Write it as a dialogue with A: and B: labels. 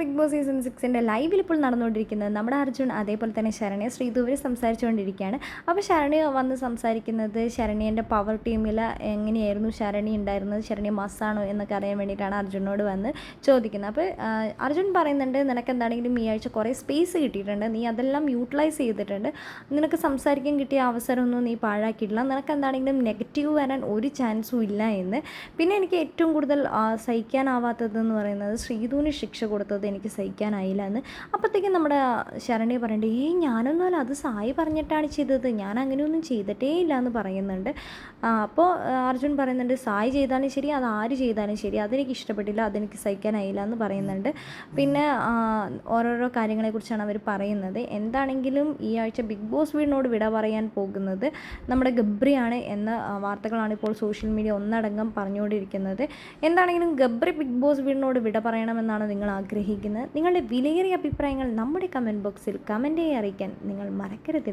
A: Big boss season സിക്സിന്റെ ലൈവിൽ ഇപ്പോൾ നടന്നുകൊണ്ടിരിക്കുന്നത് നമ്മുടെ അർജുൻ അതേപോലെ തന്നെ ശരണ്യ ശ്രീധുവിനെ സംസാരിച്ചുകൊണ്ടിരിക്കുകയാണ്. അപ്പോൾ ശരണ്യ വന്ന് സംസാരിക്കുന്നത് ശരണ്യന്റെ പവർ ടീമിൽ എങ്ങനെയായിരുന്നു ശരണി ഉണ്ടായിരുന്നത് ശരണ്യ മസ്സാണോ എന്നൊക്കെ അറിയാൻ വേണ്ടിയിട്ടാണ് അർജുനോട് വന്ന് ചോദിക്കുന്നത്. അപ്പോൾ അർജുൻ പറയുന്നുണ്ട് നിനക്ക് എന്താണെങ്കിലും ഈ ആഴ്ച കുറേ സ്പേസ് കിട്ടിയിട്ടുണ്ട്. നീ അതെല്ലാം യൂട്ടിലൈസ് ചെയ്തിട്ടുണ്ട്. നിനക്ക് സംസാരിക്കാൻ കിട്ടിയ അവസരമൊന്നും നീ പാഴാക്കിയിട്ടില്ല. നിനക്ക് എന്താണെങ്കിലും നെഗറ്റീവ് വരാൻ ഒരു ചാൻസും ഇല്ല എന്ന്. പിന്നെ എനിക്ക് ഏറ്റവും കൂടുതൽ സഹിക്കാനാവാത്തതെന്ന് പറയുന്നത് ശ്രീധുവിന് ശിക്ഷ കൊടുത്തത് എനിക്ക് സഹിക്കാനായില്ല എന്ന്. അപ്പോഴത്തേക്കും നമ്മുടെ ശരണ്യ പറയണ്ടേ ഏയ് ഞാനൊന്നുമല്ല അത് സായി പറഞ്ഞിട്ടാണ് ചെയ്തത്. ഞാൻ അങ്ങനെയൊന്നും ചെയ്തിട്ടേ ഇല്ല എന്ന് പറയുന്നുണ്ട്. അപ്പോൾ അർജുൻ പറയുന്നുണ്ട് സായി ചെയ്താലും ശരി അത് ആര് ചെയ്താലും ശരി അതെനിക്ക് ഇഷ്ടപ്പെട്ടില്ല അതെനിക്ക് സഹിക്കാനായില്ല എന്ന് പറയുന്നുണ്ട്. പിന്നെ ഓരോരോ കാര്യങ്ങളെക്കുറിച്ചാണ് അവർ പറയുന്നത്. എന്താണെങ്കിലും ഈ ആഴ്ച ബിഗ് ബോസ് വീടിനോട് വിട പറയാൻ പോകുന്നത് നമ്മുടെ ഗബ്രിയാണ് എന്ന വാർത്തകളാണ് ഇപ്പോൾ സോഷ്യൽ മീഡിയ ഒന്നടങ്കം പറഞ്ഞുകൊണ്ടിരിക്കുന്നത്. എന്താണെങ്കിലും ഗബ്രി ബിഗ് ബോസ് വീടിനോട് വിട പറയണമെന്നാണ് നിങ്ങൾ ആഗ്രഹിക്കുന്നത് നിങ്ങളുടെ വിലയേറിയ അഭിപ്രായങ്ങൾ നമ്മുടെ കമന്റ് ബോക്സിൽ കമന്റായി അറിയിക്കാൻ നിങ്ങൾ മറക്കരുത്.